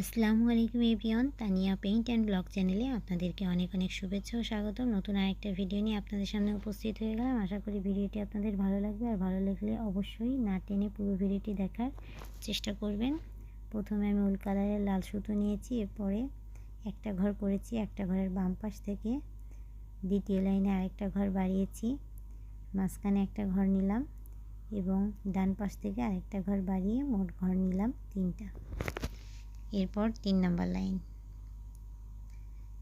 আসসালামু আলাইকুম এভিয়ন তানিয়া পেইন্ট অ্যান্ড ব্লগ চ্যানেলে আপনাদেরকে অনেক অনেক শুভেচ্ছা ও স্বাগত নতুন আরেকটা ভিডিও নিয়ে আপনাদের সামনে উপস্থিত হয়ে গেলাম। আশা করি ভিডিওটি আপনাদের ভালো লাগবে। আর ভালো লাগলে অবশ্যই না টেনে পুরো ভিডিওটি দেখার চেষ্টা করবেন। প্রথমে আমি উল কালারের লাল সুতো নিয়েছি, এরপরে একটা ঘর করেছি, একটা ঘরের বাম পাশ থেকে দ্বিতীয় লাইনে আরেকটা ঘর বাড়িয়েছি। মাঝখানে একটা ঘর নিলাম এবং ডান পাশ থেকে আরেকটা ঘর বাড়িয়ে মোট ঘর নিলাম তিনটা। এরপর তিন নাম্বার লাইন।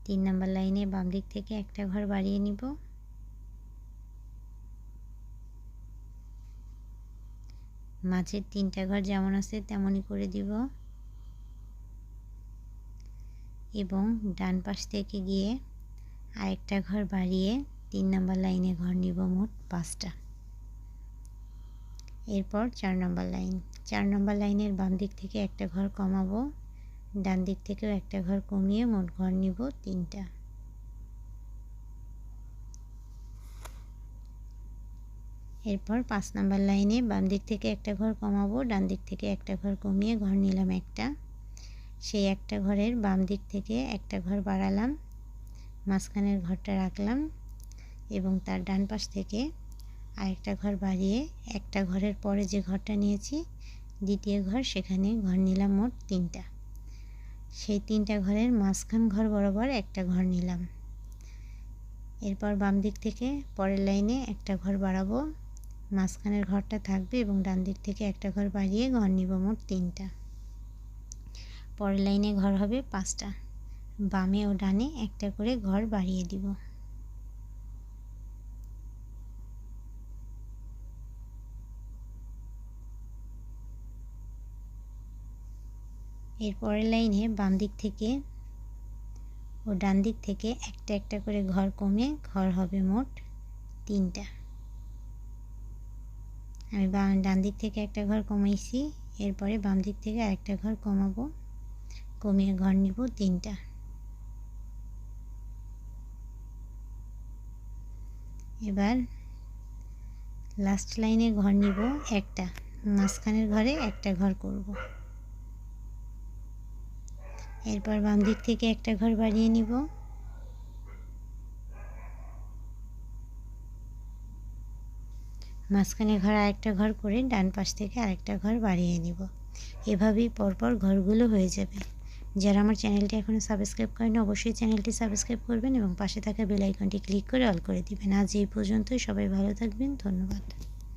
তিন নাম্বার লাইনে বাম দিক থেকে একটা ঘর বাড়িয়ে নিব। মাঝের তিনটা ঘর যেমন আছে তেমনই করে দিব। এবং ডান পাশ থেকে গিয়ে আরেকটা ঘর বাড়িয়ে তিন নাম্বার লাইনে ঘর নিব মোট পাঁচটা। এরপর চার নম্বর লাইন। চার নম্বর লাইনের বাম দিক থেকে একটা ঘর কমাবো। ডান দিক থেকেও একটা ঘর কমিয়ে মোট ঘর নিব তিনটা। এরপর পাঁচ নাম্বার লাইনে বাম দিক থেকে একটা ঘর কমাবো, ডান দিক থেকে একটা ঘর কমিয়ে ঘর নিলাম একটা। সেই একটা ঘরের বাম দিক থেকে একটা ঘর বাড়ালাম, মাঝখানের ঘরটা রাখলাম এবং তার ডান পাশ থেকে আরেকটা ঘর বাড়িয়ে একটা ঘরের পরে যে ঘরটা নিয়েছি, দ্বিতীয় ঘর সেখানে ঘর নিলাম মোট তিনটা। সেই তিনটা ঘরের মাঝখান ঘর বরাবর একটা ঘর নিলাম। এরপর বাম দিক থেকে পরের লাইনে একটা ঘর বাড়াবো। মাঝখানের ঘরটা থাকবে এবং ডান দিক থেকে একটা ঘর বাড়িয়ে ঘর নিব মোট তিনটা। পরের লাইনে ঘর হবে পাঁচটা। বামে ও ডানে একটা করে ঘর বাড়িয়ে দিব। এর পরের লাইনে বাম দিক থেকে ও ডান দিক থেকে একটা একটা করে ঘর কমে ঘর হবে মোট তিনটা। আমি ডান দিক থেকে একটা ঘর কমাইছি, এরপরে বাম দিক থেকে আরেকটা ঘর কমাবো, কমিয়ে ঘর নিব তিনটা। এবার লাস্ট লাইনে ঘর নিব একটা, মাঝখানের ঘরে একটা ঘর করব। এরপর বাম দিক থেকে একটা ঘর বাড়িয়ে নিব। মাঝখানে ঘর আরেকটা ঘর করে ডান পাশ থেকে আরেকটা ঘর বাড়িয়ে নিব। এভাবেই পরপর ঘরগুলো হয়ে যাবে। যারা আমার চ্যানেলটি এখনও সাবস্ক্রাইব করেন, অবশ্যই চ্যানেলটি সাবস্ক্রাইব করবেন এবং পাশে থাকা বেল আইকনটি ক্লিক করে অল করে দিবেন। আজ এই পর্যন্তই। সবাই ভালো থাকবেন। ধন্যবাদ।